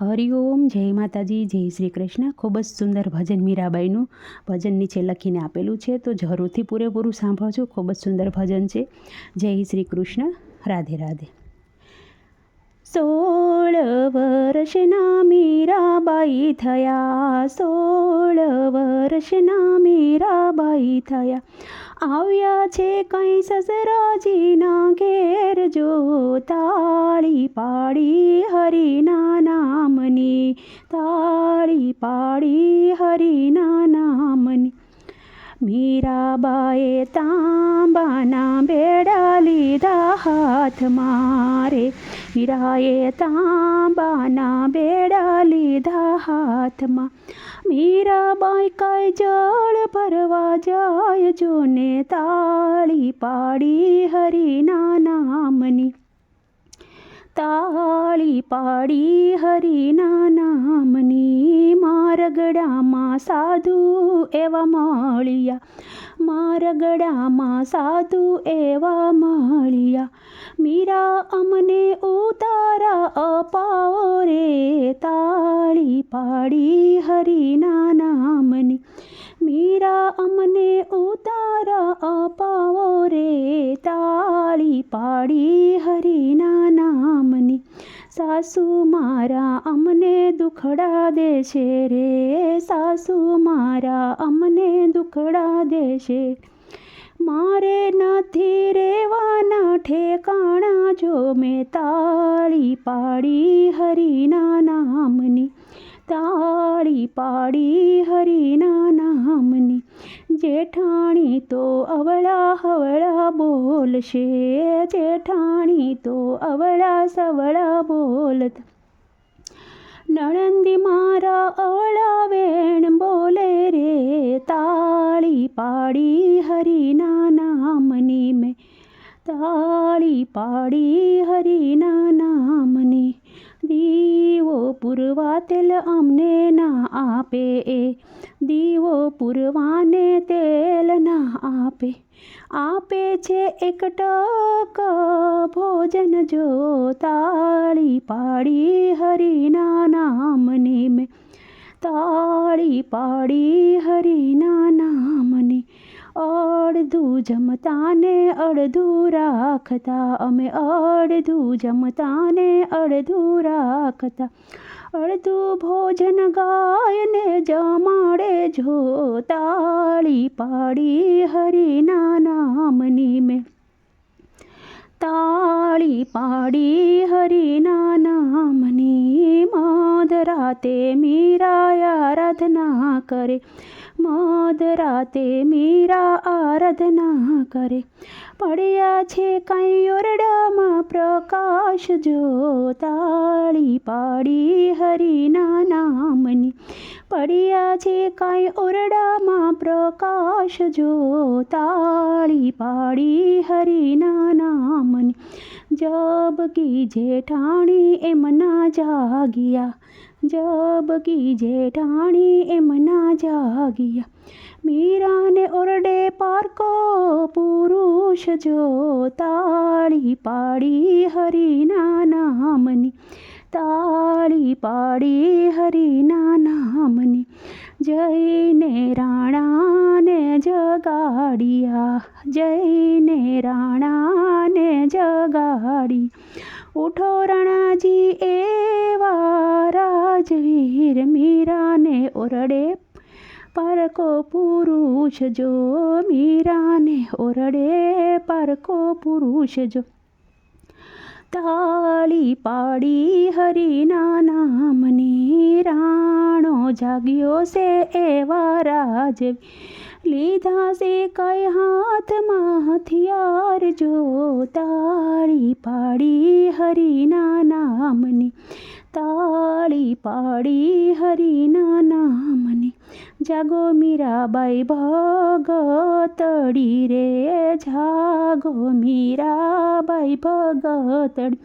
હરિઓમ જય માતાજી, જય શ્રી કૃષ્ણ. ખૂબ જ સુંદર ભજન મીરાબાઈનું ભજન નીચે લખીને આપેલું છે. તો જરૂરથી પૂરેપૂરું સાંભળજો. ખૂબ જ સુંદર ભજન છે. જય શ્રી કૃષ્ણ. રાધે રાધે. સોળ વર્ષના મીરાબાઈ થયા. સોળ વર્ષના મીરાબાઈ થયા. આવ્યા છે કંઈ સસરાજીના ઘેર જો તાળી પાડી હરિના નામની તાળી પાડી હરિના નામની. મીરાબાએ તાંબાના બેડા લીધા હાથ મારે. મીરાએ તાંબાના બેડા લીધા હાથમાં મીરાબાઈ કાંઈ જળ ભરવા જાય, જોને તાળી પાડી હરિના નામની. તાળી પાડી હરિના નામની મારગડામાં સાધુ એવા મળ્યા મારગડામાં સાધુ એવા મળ્યા મીરા અમને ઉતારા અપાવો રે તાળી પાડી હરિના નામની મીરા અમને ઉતારા અપાવો રે તાળી પાડી સાસુ મારા અમને દુખડા દેશે રે. સાસુ મારા અમને દુખડા દેશે મારે નથી રેવાના ઠેકાણા જો મેં તાળી પાડી હરિના નામની. તાળી પાડી હરિના નામની. જેઠાણી તો અવળા હવળા બોલશે. જેઠાણી તો અવળા સવળા બોલત. નણંદી મારા અવળા વેણ બોલે રે. તાળી પાડી હરિના નામની મેં. તાળી પાડી હરિના નામની દીવો પૂરવા તેલ અમને ના આપે. એ દીવો પૂરવાને તેલ ના આપે. આપે છે એક ટક ભોજન જો તાળી પાડી હરિના નામની મેં તાળી પાડી હરિના નામની અડધું જમતા ને અડધું રાખતા. અમે અડધું જમતા ને અડધું રાખતા. અડધું ભોજન ગાયને જમાડે જો તાળી પાડી હરિના નામની મેં. તાળી પાડી હરિના નામની મધરાતે મીરા આરાધના કરે મધરાતે મીરા આરાધના કરે પડ્યા છે કાંઈ ઓરડામાં પ્રકાશ જો તાળી પાડી હરિના નામની પડ્યા છે કાંઈ ઓરડામાં પ્રકાશ જો તાળી પાડી હરિના નામની જબકી જેઠાણી એમના જાગ્યા જબકી જેઠાણી એમના જાગ્યા. મીરાને ઓરડે પારકો પુરુષ જો તાળી પાડી હરિના નામની. તાળી પાડી હરિના નામની. જઈને રાણાને જગાડિયા. જઈને રાણાને જગાડી ઉઠો રાણાજી એવા રાજવીર મીરાને ઓરડે. પારકો પુરુષ જો મીરાને ઓરડે. પારકો પુરુષ જો. તાળી પાડી હરિના નામની રાણો જાગ્યો છે એવા રાજવી લીધા છે કઈ હાથમાં હથિયાર જો. તાળી પાડી હરિના નામની તાળી પાડી હરિના નામની. જાગો મીરાબાઈ ભગતડી રે, જાગો મીરાબાઈ ભગતડી.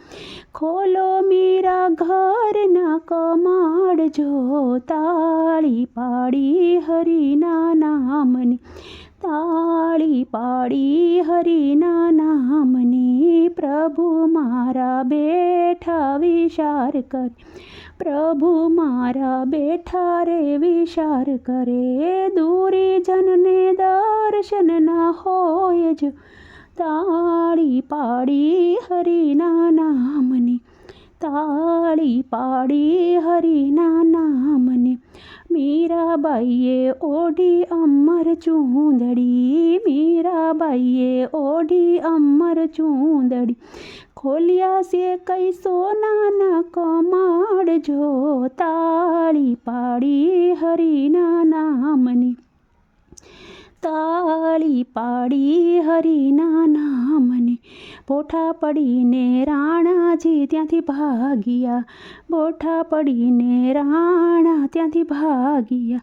ખોલો મીરા ઘરના કમાડ જો, તાળી પાડી હરિના નામની. તાળી પાડી હરિના નામની પ્રભુ મારા બેઠા વિચાર કરે પ્રભુ મારા બેઠા રે વિચાર કરે દૂરી જનને દર્શન ના હોય જ તાળી પાડી હરિના નામની તાળી પાડી હરિના નામને મીરાબાઈએ ઓઢી અમર ચૂંદડી, મીરાબાઈએ ઓઢી અમર ચૂંદડી. ખોલ્યા છે કઈ સોનાના કમાડ જો તાળી પાડી હરિના નામની. તાળી પાડી હરિના નામની પોઠા પડીને રાણાજી ત્યાંથી ભાગ્યા. બોઠા પડીને રાણા ત્યાંથી ભાગ્યા.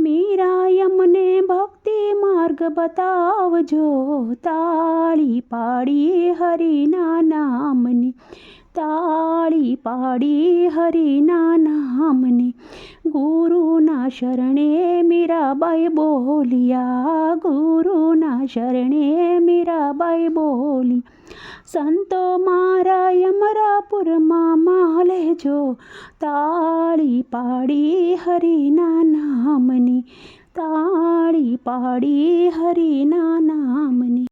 મીરા અમને ભક્તિ માર્ગ બતાવજો. તાળી પાડી હરિના નામની. તાળી પાડી હરિના નામની. ગુરુના શરણે મીરાબાઈ બોલિયા, ગુરુના શરણે મીરાબાઈ બોલી સંતો મારા યમરાપુરમાં માં લેજો, તાળી પાડી હરિના નામની, તાળી પાડી હરિના નામની.